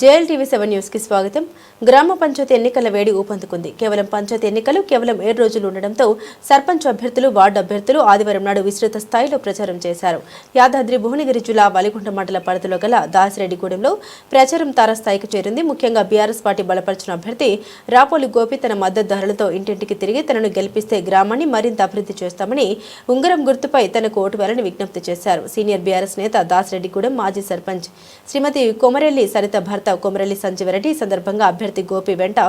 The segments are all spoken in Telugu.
జేఎల్టీవీ సెవెన్ న్యూస్కి స్వాగతం. గ్రామ పంచాయతీ ఎన్నికల వేడి ఊపందుకుంది. కేవలం పంచాయతీ ఎన్నికలు కేవలం ఏడు రోజులు ఉండడంతో సర్పంచ్ అభ్యర్థులు వార్డు అభ్యర్థులు ఆదివారం నాడు విస్తృత స్థాయిలో ప్రచారం చేశారు. యాదాద్రి భువనగిరి జిల్లా వలిగుంట మండల పరిధిలో గల దాసిరెడ్డిగూడెంలో ప్రచారం తారస్థాయికి చేరింది. ముఖ్యంగా బీఆర్ఎస్ పార్టీ బలపరిచిన అభ్యర్థి రాపోలి గోపి తన మద్దతుదారులతో ఇంటింటికి తిరిగి తనను గెలిపిస్తే గ్రామాన్ని మరింత అభివృద్ధి చేస్తామని ఉంగరం గుర్తుపై తనకు ఓటు వేయాలని విజ్ఞప్తి చేశారు. సీనియర్ బీఆర్ఎస్ నేత దాసిరెడ్డిగూడెం మాజీ సర్పంచ్ శ్రీమతి కొమరెల్లి సరిత భర్త కొమరెల్లి సంజీవరెడ్డి ఈ సందర్భంగా అభ్యర్థి గోపి వెంట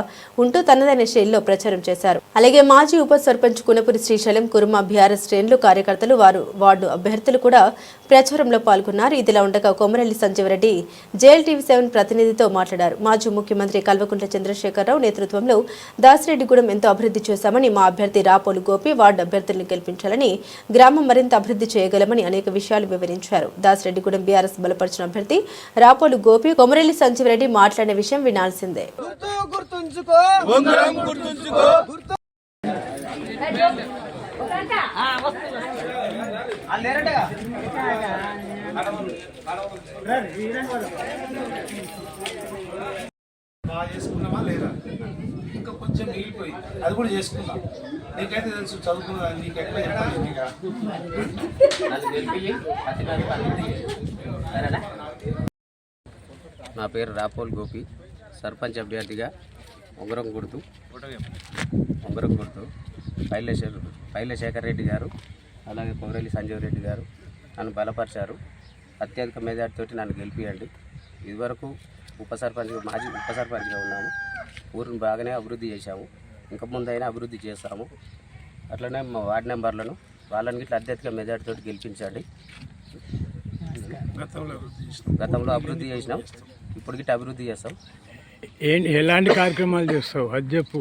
ఉంటూ తనదైన శైలిలో ప్రచారం చేశారు. అలాగే మాజీ ఉప సర్పంచ్ కునపురి శ్రీశైలం కురుమ బీఆర్ఎస్ శ్రేణులు కార్యకర్తలు వారు వార్డు అభ్యర్థులు కూడా ప్రచారంలో పాల్గొన్నారు. ఇదిలా ఉండగా Komarelli Sanjeevareddy JL TV seven ప్రతినిధితో మాట్లాడారు. మాజీ ముఖ్యమంత్రి కల్వకుంట్ల చంద్రశేఖరరావు నేతృత్వంలో దాసిరెడ్డిగూడెం ఎంతో అభివృద్ధి చేశామని మా అభ్యర్థి రాపోలు గోపి వార్డు అభ్యర్థులను గెలిపించాలని గ్రామం మరింత అభివృద్ధి చేయగలమని అనేక విషయాలు వివరించారు. దాసిరెడ్డిగూడెం బీఆర్ఎస్ బలపరిచిన అభ్యర్థి రాపోలు గోపి కొమరెల్లి సంజీవరెడ్డి మాట్లాడిన విషయం వినాల్సిందే. బాగా లేదా? ఇంకా కొంచెం మిగిలిపోయి. అది కూడా చేసుకుందాం నీకైతే తెలుసు చదువుకున్నా నీకు ఎక్కడ చెప్పాలి? నీకు? నా పేరు రాపోల్ గోపి. సర్పంచ్ అభ్యర్థిగా ఉంగరం గుర్తు ఉంగరం గుర్తు పైలశేఖర్ పైలశేఖర్ రెడ్డి గారు అలాగే కొమరెల్లి సంజీవ్ రెడ్డి గారు నన్ను బలపరిచారు. అత్యధిక మెజార్టీతోటి నన్ను గెలిపియండి. ఇదివరకు ఉప సర్పంచ్ మాజీ ఉప సర్పంచ్గా ఉన్నాము. ఊరిని బాగానే అభివృద్ధి చేశాము. ఇంకా ముందైనా అభివృద్ధి చేస్తాము. అట్లనే మా వార్డు నెంబర్లను వాళ్ళని ఇట్లా అత్యధిక మెజార్టీతోటి గెలిపించండి. గతంలో అభివృద్ధి చేసినాం. గతంలో అభివృద్ధి చేస్తాం ఏం ఎలాంటి కార్యక్రమాలు చేస్తావు? అది చెప్పు.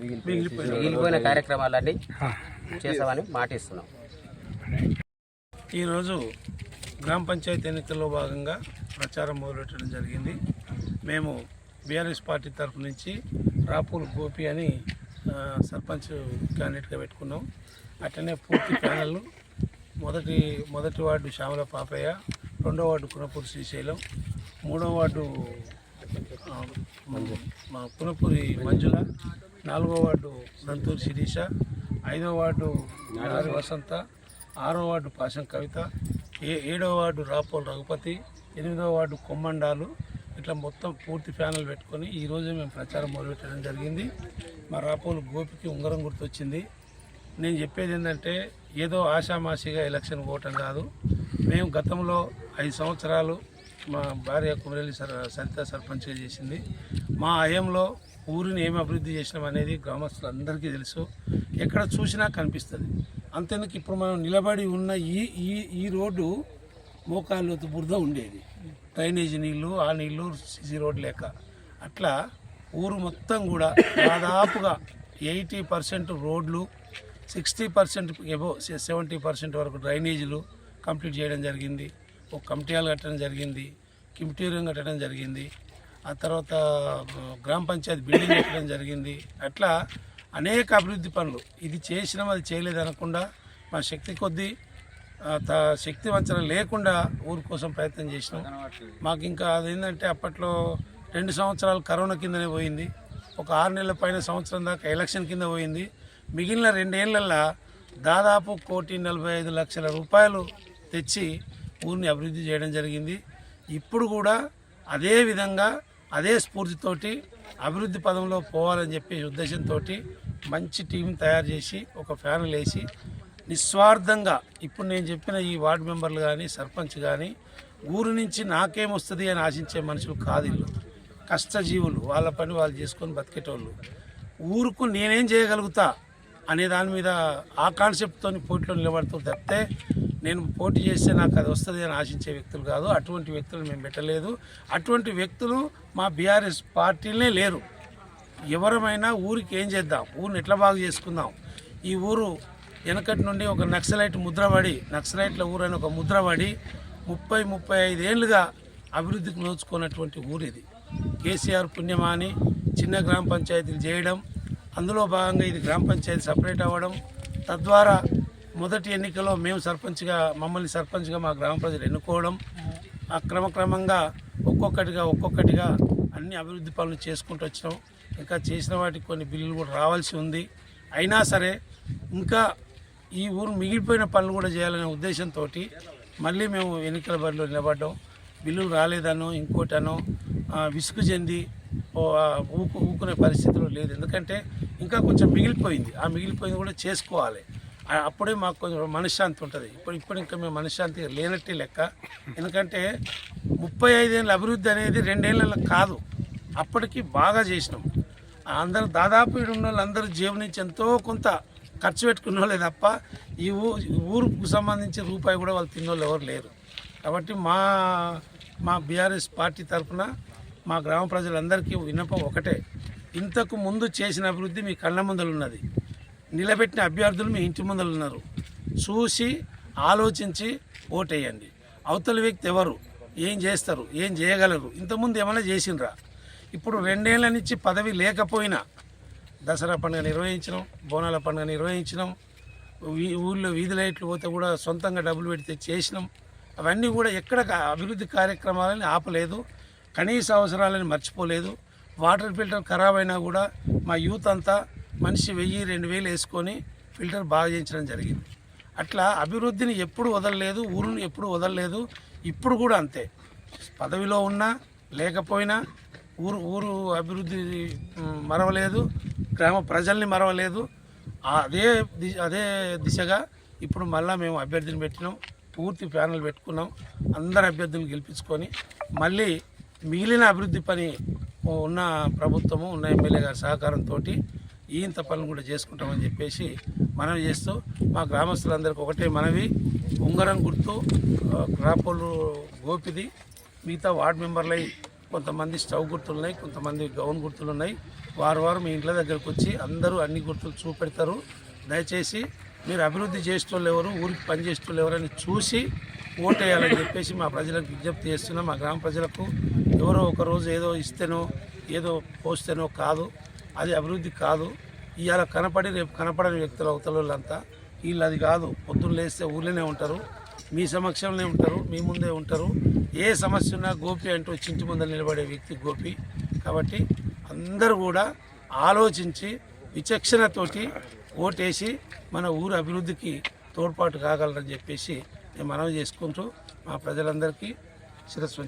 మిగిలిపోయిన కార్యక్రమాలన్నీ చేస్తామని మాటిస్తున్నాం ఈరోజు గ్రామ పంచాయతీ ఎన్నికల్లో భాగంగా ప్రచారం మొదలెట్టడం జరిగింది. మేము బీఆర్ఎస్ పార్టీ తరఫు నుంచి రాపూల్ గోపి అని సర్పంచ్ క్యాండిడేట్గా పెట్టుకున్నాం. అట్లనే పూర్తి ప్యానల్ మొదటి మొదటి వార్డు శ్యామల పాపయ్య రెండో వార్డు కునపూరి శ్రీశైలం మూడో వార్డు మా పునపురి మంజుల నాలుగో వార్డు నంతూరు శిరీష ఐదో వార్డు నారి వసంత ఆరో వార్డు పాశం కవిత ఏ ఏడో వార్డు రాపోల్ రఘుపతి ఎనిమిదో వార్డు కొమ్మండాలు. ఇట్లా మొత్తం పూర్తి ప్యానల్ పెట్టుకొని ఈరోజు మేము ప్రచారం మొదలుపెట్టడం జరిగింది. మా రాపోలు గోపికి ఉంగరం గుర్తొచ్చింది. నేను చెప్పేది ఏంటంటే ఏదో ఆషామాషిగా ఎలక్షన్ పోవటం కాదు. మేము గతంలో ఐదు సంవత్సరాలు మా భార్య కుమరేలి సర్ సరిత సర్పంచ్గా చేసింది. మా హయంలో ఊరిని ఏమి అభివృద్ధి చేసినాం అనేది గ్రామస్తులందరికీ తెలుసు. ఎక్కడ చూసినా కనిపిస్తుంది. అంతేందుకు ఇప్పుడు మనం నిలబడి ఉన్న ఈ ఈ ఈ రోడ్డు మోకాళ్ళు బురద ఉండేది. డ్రైనేజీ నీళ్ళు ఆ నీళ్ళు సిసి రోడ్ లేక. అట్లా ఊరు మొత్తం కూడా దాదాపుగా ఎయిటీ పర్సెంట్ రోడ్లు sixty percent above seventy percent వరకు డ్రైనేజీలు కంప్లీట్ చేయడం జరిగింది. ఒక కమిటీలు కట్టడం జరిగింది కిమిటీరియం కట్టడం జరిగింది ఆ తర్వాత గ్రామ పంచాయతీ బిల్డింగ్ కట్టడం జరిగింది. అట్లా అనేక అభివృద్ధి పనులు. ఇది చేసినాం అది చేయలేదు అనకుండా మా శక్తి కొద్దీ త- శక్తి వంచన లేకుండా ఊరి కోసం ప్రయత్నం చేసినాం. మాకు ఇంకా అదేంటంటే అప్పట్లో రెండు సంవత్సరాలు కరోనా కిందనే పోయింది. ఒక ఆరు నెలల పైన సంవత్సరం దాకా ఎలక్షన్ కింద పోయింది. మిగిలిన రెండేళ్ళల్లో దాదాపు కోటి నలభై ఐదు లక్షల రూపాయలు తెచ్చి ఊరిని అభివృద్ధి చేయడం జరిగింది. ఇప్పుడు కూడా అదే విధంగా అదే స్ఫూర్తితోటి అభివృద్ధి పదంలో పోవాలని చెప్పే ఉద్దేశంతో మంచి టీం తయారు చేసి ఒక ఫ్యాన్లు వేసి నిస్వార్థంగా ఇప్పుడు నేను చెప్పిన ఈ వార్డు మెంబర్లు కానీ సర్పంచ్ కానీ ఊరు నుంచి నాకేమొస్తుంది అని ఆశించే మనుషులు కాదు ఇల్లు కష్టజీవులు వాళ్ళ పని వాళ్ళు చేసుకొని బతికేటోళ్ళు. ఊరుకు నేనేం చేయగలుగుతా అనే దాని మీద ఆ కాన్సెప్ట్తో పోటీలో నిలబడుతూ తప్పితే నేను పోటీ చేస్తే నాకు అది వస్తుంది అని ఆశించే వ్యక్తులు కాదు. అటువంటి వ్యక్తులు మేము పెట్టలేదు. అటువంటి వ్యక్తులు మా బీఆర్ఎస్ పార్టీలనే లేరు. ఎవరమైనా ఊరికి ఏం చేద్దాం? ఊరిని ఎట్లా బాగు చేసుకుందాం? ఈ ఊరు వెనకటి నుండి ఒక నక్సలైట్ ముద్రపడి నక్సలైట్ల ఊరు అని ఒక ముద్రపడి ముప్పై ముప్పై ఐదేళ్ళుగా అభివృద్ధికి నోచుకున్నటువంటి ఊరు ఇది. కేసీఆర్ పుణ్యమాని చిన్న గ్రామ పంచాయతీలు చేయడం అందులో భాగంగా ఇది గ్రామ పంచాయతీ సపరేట్ అవ్వడం తద్వారా మొదటి ఎన్నికలో మేము సర్పంచ్గా మమ్మల్ని సర్పంచ్గా మా గ్రామ ప్రజలు ఎన్నుకోవడం క్రమక్రమంగా ఒక్కొక్కటిగా ఒక్కొక్కటిగా అన్ని అభివృద్ధి పనులు చేసుకుంటూ వచ్చినాం. ఇంకా చేసిన వాటికి కొన్ని బిల్లులు కూడా రావాల్సి ఉంది. అయినా సరే ఇంకా ఈ ఊరు మిగిలిపోయిన పనులు కూడా చేయాలనే ఉద్దేశంతో మళ్ళీ మేము ఎన్నికల బరిలో నిలబడ్డాం. బిల్లులు రాలేదనో ఇంకోటనో విసుగు చెంది ఊకు ఊకునే పరిస్థితిలో లేదు. ఎందుకంటే ఇంకా కొంచెం మిగిలిపోయింది. ఆ మిగిలిపోయింది కూడా చేసుకోవాలి. అప్పుడే మాకు కొంచెం మనశ్శాంతి ఉంటుంది. ఇప్పుడు ఇప్పుడు ఇంకా మేము మనశ్శాంతి లేనట్టే లెక్క. ఎందుకంటే ముప్పై ఐదేళ్ళ అభివృద్ధి అనేది రెండేళ్ళ కాదు. అప్పటికి బాగా చేసినాం. అందరూ దాదాపు ఉన్న వాళ్ళందరూ జేబు నుంచి ఎంతో కొంత ఖర్చు పెట్టుకున్న వాళ్ళే తప్ప ఈ ఊ ఊరుకు సంబంధించి రూపాయి కూడా వాళ్ళు తిన్నోళ్ళు ఎవరు లేరు. కాబట్టి మా మా బీఆర్ఎస్ పార్టీ తరఫున మా గ్రామ ప్రజలందరికీ విన్నపం ఒకటే. ఇంతకు ముందు చేసిన అభివృద్ధి మీ కళ్ళ ముందలు ఉన్నది నిలబెట్టిన అభ్యర్థులు మీ ఇంటి ముందలు ఉన్నారు. చూసి ఆలోచించి ఓటేయండి. అవతల వ్యక్తి ఎవరు? ఏం చేస్తారు? ఏం చేయగలరు? ఇంతకుముందు ఏమైనా చేసిండ్రా? ఇప్పుడు రెండేళ్ళ నుంచి పదవి లేకపోయినా దసరా పండుగ నిర్వహించినాం బోనాల పండుగ నిర్వహించినాం వీ- ఊళ్ళో వీధి లైట్లు పోతే కూడా సొంతంగా డబ్బులు పెడితే చేసినాం. అవన్నీ కూడా ఎక్కడ అభివృద్ధి కార్యక్రమాలని ఆపలేదు. కనీస అవసరాలని మర్చిపోలేదు. వాటర్ ఫిల్టర్ ఖరాబ్ అయినా కూడా మా యూత్ అంతా మనిషి వెయ్యి రెండు వేలు వేసుకొని ఫిల్టర్ బాగా చేయించడం జరిగింది. అట్లా అభివృద్ధిని ఎప్పుడు వదలలేదు ఊరుని ఎప్పుడు వదలలేదు ఇప్పుడు కూడా అంతే. పదవిలో ఉన్నా లేకపోయినా ఊరు ఊరు అభివృద్ధి మరవలేదు గ్రామ ప్రజల్ని మరవలేదు. అదే అదే దిశగా ఇప్పుడు మళ్ళా మేము అభ్యర్థిని పెట్టినాం పూర్తి ప్యానల్ పెట్టుకున్నాం అందరు అభ్యర్థులను గెలిపించుకొని మళ్ళీ మిగిలిన అభివృద్ధి పని ఉన్న ప్రభుత్వము ఉన్న ఎమ్మెల్యే గారి సహకారంతో ఈంత పనులు కూడా చేసుకుంటామని చెప్పేసి మనవి చేస్తూ మా గ్రామస్తులందరికీ ఒకటే మనవి. ఉంగరం గుర్తు ఆ, గోపిది మిగతా వార్డు మెంబర్లై కొంతమంది స్టవ్ గుర్తులు ఉన్నాయి కొంతమంది గౌన్ గుర్తులు ఉన్నాయి వారు వారు మీ ఇంట్ల దగ్గరకు వచ్చి అందరూ అన్ని గుర్తులు చూపెడతారు. దయచేసి మీరు అభివృద్ధి చేసేటోళ్ళు ఎవరు ఊరికి పనిచేసేటోళ్ళు ఎవరని చూసి ఓటేయాలని చెప్పేసి మా ప్రజలకు విజ్ఞప్తి చేస్తున్నాం. మా గ్రామ ప్రజలకు ఎవరో ఒకరోజు ఏదో ఇస్తేనో ఏదో పోస్తేనో కాదు. అది అభివృద్ధి కాదు. ఇవాళ కనపడి రేపు కనపడని వ్యక్తులు అవతల వాళ్ళంతా. వీళ్ళు అది కాదు. పొద్దున్న లేస్తే ఊళ్ళోనే ఉంటారు. మీ సమక్షంలోనే ఉంటారు. మీ ముందే ఉంటారు. ఏ సమస్య ఉన్నా గోపి అంటూ చింటి ముందర నిలబడే వ్యక్తి గోపి. కాబట్టి అందరూ కూడా ఆలోచించి విచక్షణతోటి ఓటేసి మన ఊరు అభివృద్ధికి తోడ్పాటు కాగలరని చెప్పేసి నేను మనవి చేసుకుంటూ మా ప్రజలందరికీ శిరస్సు